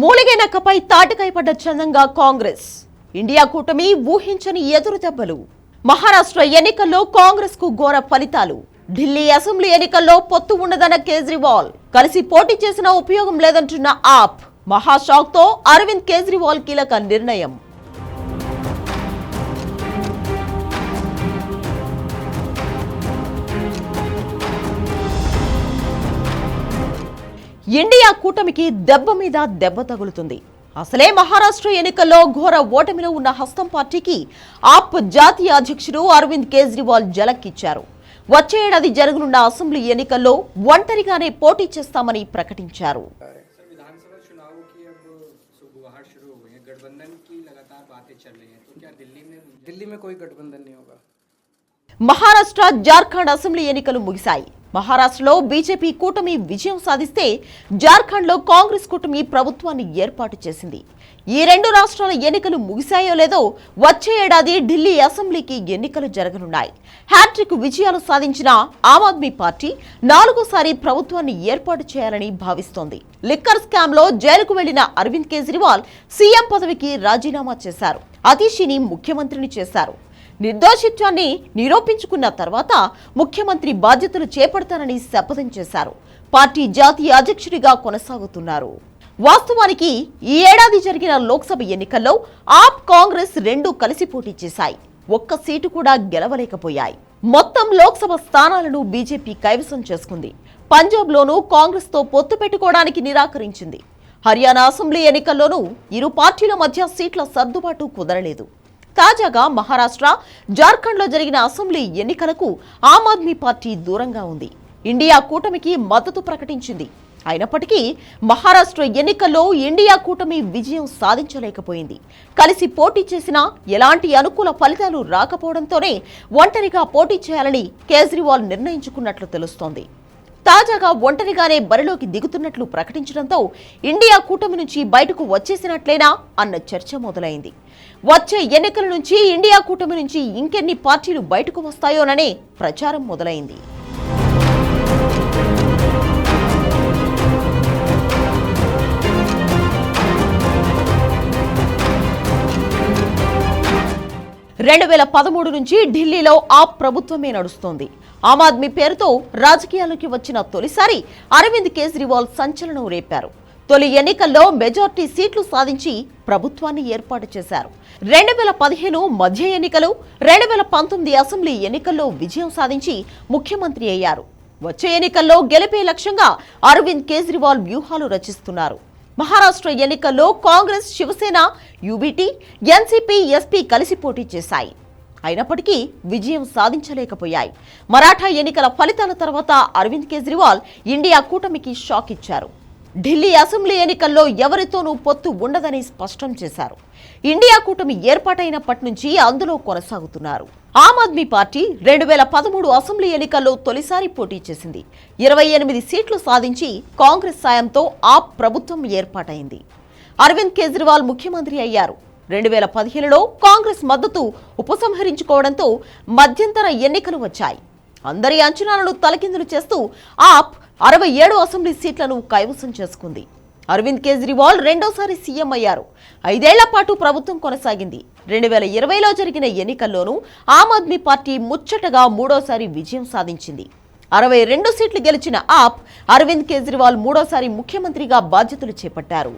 మూలిగైనక్కపై తాటికాయ పడ్డ చందంగా కాంగ్రెస్. ఇండియా కూటమి ఊహించని ఎదురు దెబ్బలు. మహారాష్ట్ర ఎన్నికల్లో కాంగ్రెస్కు ఘోర ఫలితాలు. ఢిల్లీ అసెంబ్లీ ఎన్నికల్లో పొత్తు ఉండదన్న కేజ్రీవాల్. కలిసి పోటీ చేసినా ఉపయోగం లేదంటున్న ఆప్. మహాషాక్తో అరవింద్ కేజ్రీవాల్ కీలక నిర్ణయం. ఇండియా కూటమికి దెబ్బ మీద దెబ్బ తగులుతుంది. అసలే మహారాష్ట్ర ఎన్నికల్లో ఘోర ఓటమిలో ఉన్న హస్తం పార్టీకి ఆప్ జాతీయ అధ్యక్షుడు అరవింద్ కేజ్రీవాల్ జలక్కిచ్చారు. వచ్చే ఏడాది జరగనున్న అసెంబ్లీ ఎన్నికల్లో ఒంటరిగానే పోటీ చేస్తామని ప్రకటించారు. మహారాష్ట్ర జార్ఖండ్ అసెంబ్లీ ఎన్నికలు ముగిశాయి. మహారాష్ట్రలో బీజేపీ కూటమి విజయం సాధిస్తే జార్ఖండ్లో కాంగ్రెస్ కూటమి ప్రభుత్వాన్ని ఏర్పాటు చేసింది. ఈ రెండు రాష్ట్రాల ఎన్నికలు ముగిశాయో లేదో వచ్చే ఏడాది ఢిల్లీ అసెంబ్లీకి ఎన్నికలు జరగనున్నాయి. హ్యాట్రిక్ విజయాలు సాధించిన ఆమ్ ఆద్మీ పార్టీ నాలుగోసారి ప్రభుత్వాన్ని ఏర్పాటు చేయాలని భావిస్తోంది. లిక్కర్ స్కామ్లో జైలుకు వెళ్ళిన అరవింద్ కేజ్రీవాల్ సీఎం పదవికి రాజీనామా చేశారు. అతీషిని ముఖ్యమంత్రిని చేశారు. నిర్దోషిత్వాన్ని నిరూపించుకున్న తర్వాత ముఖ్యమంత్రి బాధ్యతలు చేపడతానని శపథం చేశారు. పార్టీ జాతీయ అధ్యక్షుడిగా కొనసాగుతున్నారు. వాస్తవానికి ఈ ఏడాది జరిగిన లోక్సభ ఎన్నికల్లో ఆప్ కాంగ్రెస్ రెండు కలిసి పోటీ చేశాయి. ఒక్క సీటు కూడా గెలవలేకపోయాయి. మొత్తం లోక్సభ స్థానాలను బీజేపీ కైవసం చేసుకుంది. పంజాబ్లోనూ కాంగ్రెస్తో పొత్తు పెట్టుకోవడానికి నిరాకరించింది. హర్యానా అసెంబ్లీ ఎన్నికల్లోనూ ఇరు పార్టీల మధ్య సీట్ల సర్దుబాటు కుదరలేదు. తాజాగా మహారాష్ట్ర జార్ఖండ్లో జరిగిన అసెంబ్లీ ఎన్నికలకు ఆమ్ ఆద్మీ పార్టీ దూరంగా ఉంది. ఇండియా కూటమికి మద్దతు ప్రకటించింది. అయినప్పటికీ మహారాష్ట్ర ఎన్నికల్లో ఇండియా కూటమి విజయం సాధించలేకపోయింది. కలిసి పోటీ చేసినా ఎలాంటి అనుకూల ఫలితాలు రాకపోవడంతోనే ఒంటరిగా పోటీ చేయాలని కేజ్రీవాల్ నిర్ణయించుకున్నట్లు తెలుస్తోంది. తాజాగా ఒంటరిగానే బరిలోకి దిగుతున్నట్లు ప్రకటించడంతో ఇండియా కూటమి నుంచి బయటకు వచ్చేసినట్లేనా అన్న చర్చ మొదలైంది. వచ్చే ఎన్నికల నుంచి ఇండియా కూటమి నుంచి ఇంకెన్ని పార్టీలు బయటకు వస్తాయోననే ప్రచారం మొదలైంది. రెండు వేల పదమూడు నుంచి ఢిల్లీలో ఆ ప్రభుత్వమే నడుస్తోంది. ఆమ్ ఆద్మీ పేరుతో రాజకీయాల్లోకి వచ్చిన తొలిసారి అరవింద్ కేజ్రీవాల్ సంచలనం రేపారు. తొలి ఎన్నికల్లో మెజార్టీ సీట్లు సాధించి ప్రభుత్వాన్ని ఏర్పాటు చేశారు. రెండు వేల పదిహేను మధ్య ఎన్నికలు రెండు వేల పంతొమ్మిది అసెంబ్లీ ఎన్నికల్లో విజయం సాధించి ముఖ్యమంత్రి అయ్యారు. వచ్చే ఎన్నికల్లో గెలిపే లక్ష్యంగా అరవింద్ కేజ్రీవాల్ వ్యూహాలు రచిస్తున్నారు. మహారాష్ట్ర ఎన్నికల్లో Congress Shiv Sena UBT NCP SP కలిసి పోటీ చేశాయి. అయినప్పటికీ విజయం సాధించలేకపోయాయి. మరాఠా ఎన్నికల ఫలితాల తర్వాత అరవింద్ కేజ్రీవాల్ ఇండియా కూటమికి షాక్ ఇచ్చారు. ఢిల్లీ అసెంబ్లీ ఎన్నికల్లో ఎవరితోనూ పొత్తు ఉండదని స్పష్టం చేశారు. ఇండియా కూటమి ఏర్పాటైనప్పటి నుంచి అందులో కొనసాగుతున్నారు. ఆమ్ ఆద్మీ పార్టీ రెండు వేల పదమూడు అసెంబ్లీ ఎన్నికల్లో తొలిసారి పోటీ చేసింది. ఇరవై ఎనిమిది సీట్లు సాధించి కాంగ్రెస్ సాయంతో ఆ ప్రభుత్వం ఏర్పాటైంది. అరవింద్ కేజ్రీవాల్ ముఖ్యమంత్రి అయ్యారు. రెండు వేల పదిహేనులో కాంగ్రెస్ మద్దతు ఉపసంహరించుకోవడంతో మధ్యంతర ఎన్నికలు వచ్చాయి. అందరి అంచనాలను తలకిందులు చేస్తూ ఆప్ అరవై ఏడు అసెంబ్లీ సీట్లను కైవసం చేసుకుంది. అరవింద్ కేజ్రీవాల్ రెండోసారి సీఎం అయ్యారు. ఐదేళ్ళ పాటు ప్రభుత్వం కొనసాగింది. రెండు వేల ఇరవైలో జరిగిన ఎన్నికల్లోనూ ఆమ్ ఆద్మీ పార్టీ ముచ్చటగా మూడోసారి విజయం సాధించింది. అరవై రెండు సీట్లు గెలిచిన ఆప్ అరవింద్ కేజ్రీవాల్ మూడోసారి ముఖ్యమంత్రిగా బాధ్యతలు చేపట్టారు.